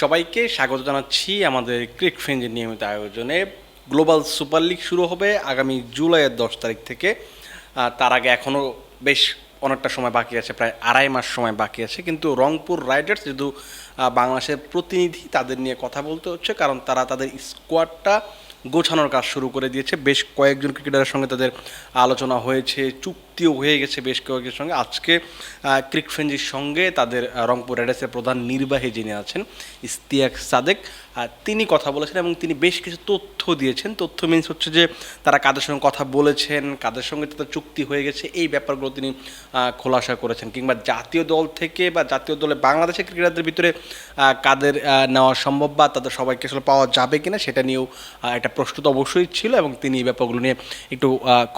সবাইকে স্বাগত জানাচ্ছি আমাদের ক্রিক ফ্রেঞ্জের নিয়মিত আয়োজনে। গ্লোবাল সুপার লিগ শুরু হবে আগামী জুলাইয়ের দশ তারিখ থেকে। তার আগে এখনও বেশ অনেকটা সময় বাকি আছে, প্রায় আড়াই মাস সময় বাকি আছে। কিন্তু রংপুর রাইডার্স যেহেতু বাংলাদেশের প্রতিনিধি তাদের নিয়ে কথা বলতে হচ্ছে, কারণ তারা তাদের স্কোয়াডটা গোছানোর কাজ শুরু করে দিয়েছে। বেশ কয়েকজন ক্রিকেটারের সঙ্গে তাদের আলোচনা হয়েছে চুক্তিও হয়ে গেছে বেশ কয়েকজনের সঙ্গে। আজকে ক্রিক ফ্রেঞ্জির সঙ্গে তাদের রংপুর রাইডার্সের প্রধান নির্বাহী যিনি আছেন ইস্তিয়াক সাদেক তিনি কথা বলেছেন এবং তিনি বেশ কিছু তথ্য দিয়েছেন। তথ্য মিনস হচ্ছে যে তারা কাদের সঙ্গে কথা বলেছেন কাদের সঙ্গে তাদের চুক্তি হয়ে গেছে এই ব্যাপারগুলো তিনি খোলাসা করেছেন। কিংবা জাতীয় দল থেকে বা জাতীয় দলে বাংলাদেশের ক্রিকেটারদের ভিতরে কাদের নেওয়া সম্ভব বা তাদের সবাইকে আসলে পাওয়া যাবে কিনা সেটা নিয়েও আহ, একটা প্রশ্ন তো অবশ্যই ছিল এবং তিনি এই ব্যাপারগুলো নিয়ে একটু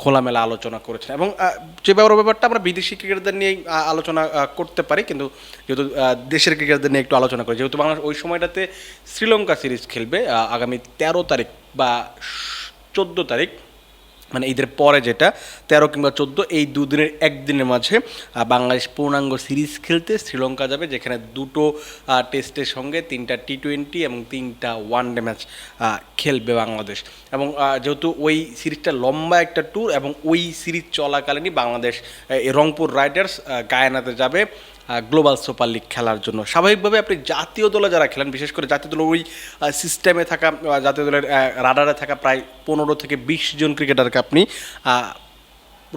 খোলামেলা আলোচনা করেছেন। এবং যে ব্যাপার ব্যাপারটা আমরা বিদেশি ক্রিকেটারদের নিয়ে আলোচনা করতে পারি। কিন্তু যেহেতু দেশের ক্রিকেটারদের নিয়ে একটু আলোচনা করি, যেহেতু বাংলাদেশ ওই সময়টাতে শ্রীলঙ্কা সিরিজ খেলবে আগামী তেরো তারিখ বা চোদ্দ তারিখ। মানে ঈদের পরে যেটা, তেরো কিংবা চোদ্দ, এই দুদিনের, একদিনের মাঝে বাংলাদেশ পূর্ণাঙ্গ সিরিজ খেলতে শ্রীলঙ্কা যাবে, যেখানে দুটো টেস্টের সঙ্গে তিনটা টি টোয়েন্টি এবং তিনটা ওয়ান ডে ম্যাচ খেলবে বাংলাদেশ। এবং যেহেতু ওই সিরিজটা লম্বা একটা ট্যুর এবং ওই সিরিজ চলাকালীনই বাংলাদেশ রংপুর রাইডার্স গায়ানাতে যাবে। গ্লোবাল সুপার লিগ খেলার জন্য। স্বাভাবিকভাবে আপনি জাতীয় দলে যারা খেলেন, বিশেষ করে জাতীয় দলের ওই সিস্টেমে থাকা জাতীয় দলের রাডারে থাকা প্রায় পনেরো থেকে বিশ জন ক্রিকেটারকে আপনি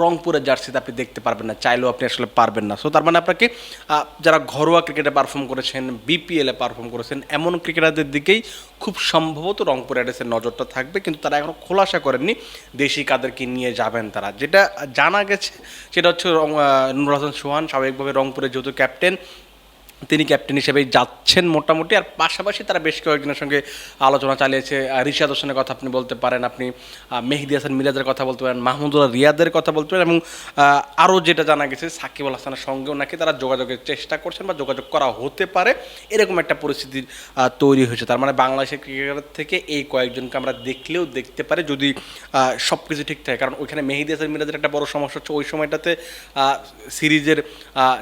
রংপুরের জার্সিতে আপনি দেখতে পারবেন না, চাইলেও আপনি আসলে পারবেন না। সো তার মানে আপনাকে যারা ঘরোয়া ক্রিকেটে পারফর্ম করেছেন বিপিএলে পারফর্ম করেছেন, এমন ক্রিকেটারদের দিকেই খুব সম্ভবত রংপুর অ্যাডেসের নজরটা থাকবে, কিন্তু তারা এখনও খোলাসা করেননি, দেশি কাদেরকে নিয়ে যাবেন তারা। যেটা জানা গেছে, সেটা হচ্ছে নুরুল হাসান সোহান, স্বাভাবিকভাবে রংপুরের যেহেতু ক্যাপ্টেন তিনি ক্যাপ্টেন হিসেবেই যাচ্ছেন মোটামুটি। আর পাশাপাশি তারা বেশ কয়েকজনের সঙ্গে আলোচনা চালিয়েছে। রিশাদ হোসেনের কথা আপনি বলতে পারেন, আপনি মেহেদি হাসান মিরাজের কথা বলতে পারেন, মাহমুদুল্লাহ রিয়াদের কথা বলতে পারেন এবং আরও যেটা জানা গেছে, সাকিব আল হাসানের সঙ্গেও নাকি তারা যোগাযোগের চেষ্টা করছেন বা যোগাযোগ করা হতে পারে। এরকম একটা পরিস্থিতি তৈরি হয়েছে। তার মানে বাংলাদেশের ক্রিকেটার থেকে এই কয়েকজনকে আমরা দেখলেও দেখতে পারি যদি সব কিছু ঠিক থাকে। কারণ ওইখানে মেহেদি হাসান মিরাজের একটা বড় সমস্যা হচ্ছে ওই সময়টাতে সিরিজের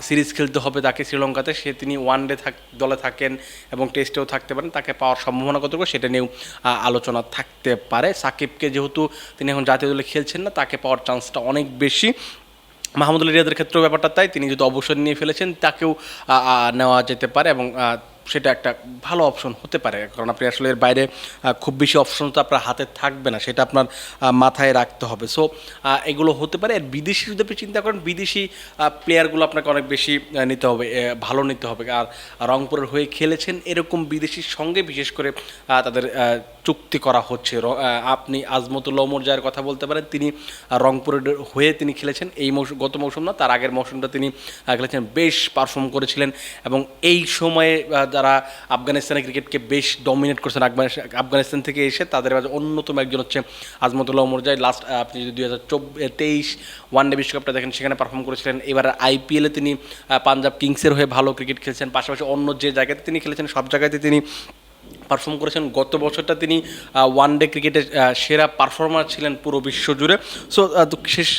সিরিজ খেলতে হবে তাকে শ্রীলঙ্কাতে। সে তিনি ওয়ান ডে থাক, দলে থাকেন এবং টেস্টেও থাকতে পারেন, তাকে পাওয়ার সম্ভাবনা কতটুকু সেটা নিয়েও আলোচনা থাকতে পারে। সাকিবকে যেহেতু তিনি এখন জাতীয় দলে খেলছেন না, তাকে পাওয়ার চান্সটা অনেক বেশি। মাহমুদুল রিয়াদের ক্ষেত্রেও ব্যাপারটা তাই, তিনি যদি অবসর নিয়ে ফেলেছেন, তাকেও নেওয়া যেতে পারে এবং সেটা একটা ভালো অপশন হতে পারে, কারণ আপনি আসলে এর বাইরে খুব বেশি অপশন তো আপনার হাতে থাকবে না, সেটা আপনার মাথায় রাখতে হবে। সো এগুলো হতে পারে। আর বিদেশি যদি আপনি চিন্তা করেন, বিদেশি প্লেয়ারগুলো আপনাকে অনেক বেশি নিতে হবে ভালো নিতে হবে। আর রংপুরের হয়ে খেলেছেন এরকম বিদেশির সঙ্গে বিশেষ করে তাদের চুক্তি করা হচ্ছে। আপনি আজমতুল্লাহ ওমর জায়ের কথা বলতে পারেন, তিনি রংপুরের হয়ে তিনি খেলেছেন। এই মৌসুম গত মৌসুম না, তার আগের মৌসুমটা তিনি খেলেছেন। বেশ পারফর্ম করেছিলেন এবং এই সময়ে যারা আফগানিস্তানের ক্রিকেটকে বেশ ডমিনেট করছেন। আফগানিস্তান থেকে এসে তাদের মাঝে অন্যতম একজন হচ্ছে আজমতুল্লাহ ওমর জায় লাস্ট আপনি যদি দুই হাজার তেইশ ওয়ান ডে বিশ্বকাপটা দেখেন, সেখানে পারফর্ম করেছিলেন। এবার আইপিএলে তিনি পাঞ্জাব কিংসের হয়ে ভালো ক্রিকেট খেলছেন। পাশাপাশি অন্য যে জায়গাতে তিনি খেলেছেন, সব জায়গাতে তিনি পারফর্ম করেছেন। গত বছরটা তিনি ওয়ান ডে ক্রিকেটের সেরা পারফর্মার ছিলেন পুরো বিশ্ব জুড়ে সো শেষ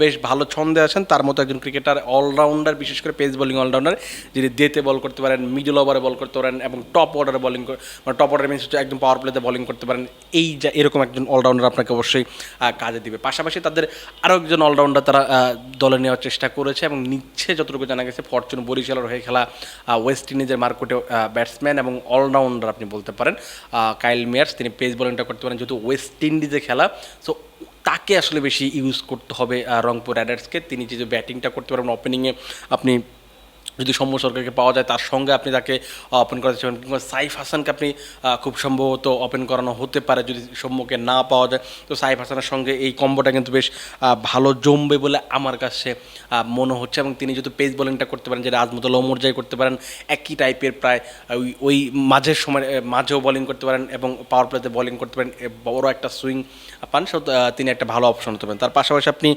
বেশ ভালো ছন্দে আছেন। তার মতো একজন ক্রিকেটার অলরাউন্ডার বিশেষ করে পেস বোলিং অলরাউন্ডার যিনি ডেতে বল করতে পারেন মিডল ওভারে বল করতে পারেন এবং টপ অর্ডারে বলিং মানে টপ অর্ডার মিনস হচ্ছে একদম পাওয়ার প্লেতে বলিং করতে পারেন। এই যা, এরকম একজন অলরাউন্ডার আপনাকে অবশ্যই কাজে দিবে। পাশাপাশি তাদের আরও একজন অলরাউন্ডার তারা দলে নেওয়ার চেষ্টা করেছে এবং নিচ্ছে যতটুকু জানা গেছে ফরচুন বরিশালের হয়ে খেলা ওয়েস্ট ইন্ডিজের মার্কেটে ব্যাটসম্যান এবং অলরাউন্ডার আপনি বলতে পারেন। কাইল মেয়ার্স তিনি পেস বোলিংটা করতে পারেন, যেহেতু ওয়েস্ট ইন্ডিজে খেলা। সো তাকে আসলে বেশি ইউজ করতে হবে রংপুর রাইডার্সকে তিনি যে ব্যাটিংটা করতে পারেন ওপেনিংয়ে আপনি যদি সৌম্য সরকারকে পাওয়া যায়, তার সঙ্গে আপনি তাকে ওপেন করাতে চান। কিংবা সাইফ হাসানকে আপনি খুব সম্ভবত ওপেন করানো হতে পারে যদি সৌম্যকে না পাওয়া যায়। তো সাইফ হাসানের সঙ্গে এই কম্বোটা কিন্তু বেশ ভালো জমবে বলে আমার কাছে মনে হচ্ছে। এবং তিনি যদি পেস বোলিংটা করতে পারেন যেটা আজমতুল ওমরজাই করতে পারেন, একই টাইপের প্রায় ওই ওই মাঝের সময় মাঝেও বোলিং করতে পারেন এবং পাওয়ার প্লেতে বোলিং করতে পারেন। বড় একটা সুইং পান তিনি একটা ভালো অপশন হতে পারেন। তার পাশাপাশি আপনি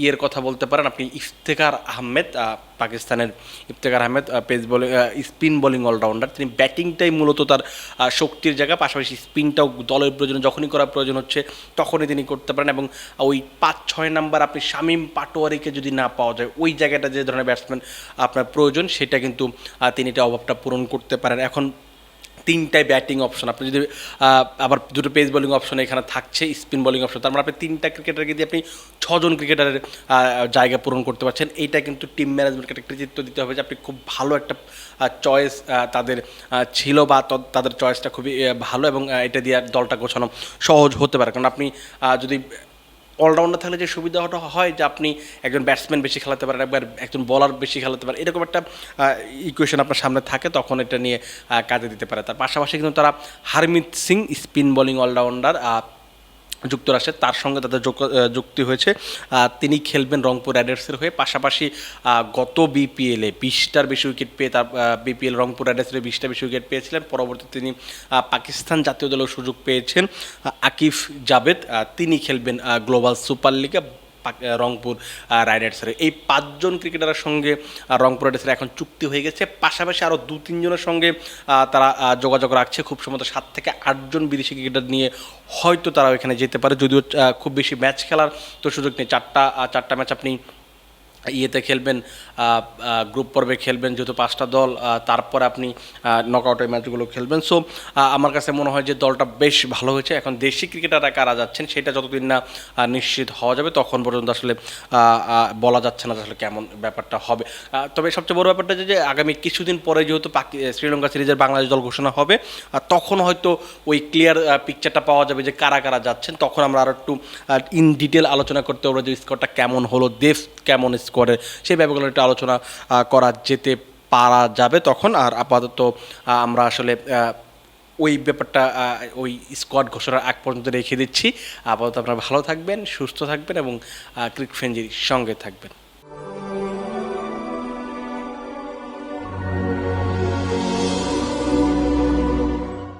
ইয়ের কথা বলতে পারেন, আপনি ইফতেখার আহমেদ পাকিস্তানের Iftikhar Ahmed pace bowling spin bowling allrounder তিনি ব্যাটিংটাই মূলত তার শক্তির জায়গা, পাশাপাশি স্পিনটাও দলের প্রয়োজন, যখনই করার প্রয়োজন হচ্ছে তখনই তিনি করতে পারেন এবং ওই পাঁচ ছয় নাম্বার আপনি শামীম পাটোয়ারিকে যদি না পাওয়া যায়, ওই জায়গাটা যে ধরনের ব্যাটসম্যান আপনার প্রয়োজন, সেটা কিন্তু তিনি এটা অভাবটা পূরণ করতে পারেন। এখন তিনটায় ব্যাটিং অপশন আপনি যদি আবার দুটো পেস বোলিং অপশন এখানে থাকছে স্পিন বোলিং অপশন তার মানে আপনি তিনটা ক্রিকেটারকে দিয়ে আপনি ছজন ক্রিকেটারের জায়গা পূরণ করতে পারছেন। এইটা কিন্তু টিম ম্যানেজমেন্টকে একটা কৃতিত্ব দিতে হবে যে আপনি খুব ভালো একটা চয়েস তাদের ছিল বা তাদের চয়েসটা খুবই ভালো এবং এটা দিয়ে দলটা গোছানো সহজ হতে পারে। কারণ আপনি যদি অলরাউন্ডার থাকলে যে সুবিধাটা হয় যে আপনি একজন ব্যাটসম্যান বেশি খেলাতে পারেন, একবার একজন বলার বেশি খেলাতে পারেন, এরকম একটা ইকুয়েশন আপনার সামনে থাকে, তখন এটা নিয়ে কাজে দিতে পারে। তার পাশাপাশি কিন্তু তারা Harmeet Singh spin bowling allrounder যুক্তরাষ্ট্রের তার সঙ্গে তাদের যুক্তি হয়েছে। তিনি খেলবেন রংপুর রাইডার্সের হয়ে। পাশাপাশি গত বিপিএলে বিশটার বেশি উইকেট পেয়ে তার বিপিএল রংপুর রাইডার্সের বিশটা বেশি উইকেট পেয়েছিলেন। পরবর্তী তিনি পাকিস্তান জাতীয় দলের সুযোগ পেয়েছেন আকিফ জাবেদ তিনি খেলবেন গ্লোবাল সুপার লিগে। রংপুর রাইডার্সের এই পাঁচজন ক্রিকেটারের সঙ্গে রংপুর রাইডার্সের এখন চুক্তি হয়ে গেছে। পাশাপাশি আরও দু, তিনজনের সঙ্গে তারা যোগাযোগ রাখছে। খুব সম্ভবত সাত থেকে আটজন বিদেশি ক্রিকেটার নিয়ে হয়তো তারা ওইখানে যেতে পারে। যদিও খুব বেশি ম্যাচ খেলার তো সুযোগ নেই। চারটা চারটা ম্যাচ আপনি ইয়েতে খেলবেন গ্রুপ পর্বে খেলবেন যেহেতু পাঁচটা দল তারপরে আপনি নকআউটের ম্যাচগুলো খেলবেন। সো আমার কাছে মনে হয় যে দলটা বেশ ভালো হয়েছে। এখন দেশি ক্রিকেটাররা কারা যাচ্ছেন সেটা যতদিন না নিশ্চিত হওয়া যাবে, তখন পর্যন্ত আসলে বলা যাচ্ছে না আসলে কেমন ব্যাপারটা হবে। তবে সবচেয়ে বড় ব্যাপারটা যে আগামী কিছুদিন পরে যেহেতু পাকি শ্রীলঙ্কা সিরিজের বাংলাদেশ দল ঘোষণা হবে তখন হয়তো ওই ক্লিয়ার পিকচারটা পাওয়া যাবে যে কারা কারা যাচ্ছেন। তখন আমরা আরও একটু ইন ডিটেল আলোচনা করতে পারব যে স্কোরটা কেমন হলো, দেশ কেমন স্কোরে সেই ব্যাপারগুলো একটু আলোচনা করা যেতে পারা যাবে তখন। আর আপাতত আমরা আসলে ওই ব্যাপারটা ওই স্কোয়াড ঘোষণার এক পর্যন্ত রেখে দিচ্ছি। আপাতত আপনারা ভালো থাকবেন, সুস্থ থাকবেন এবং ক্রিক ফ্রেঞ্জির সঙ্গে থাকবেন।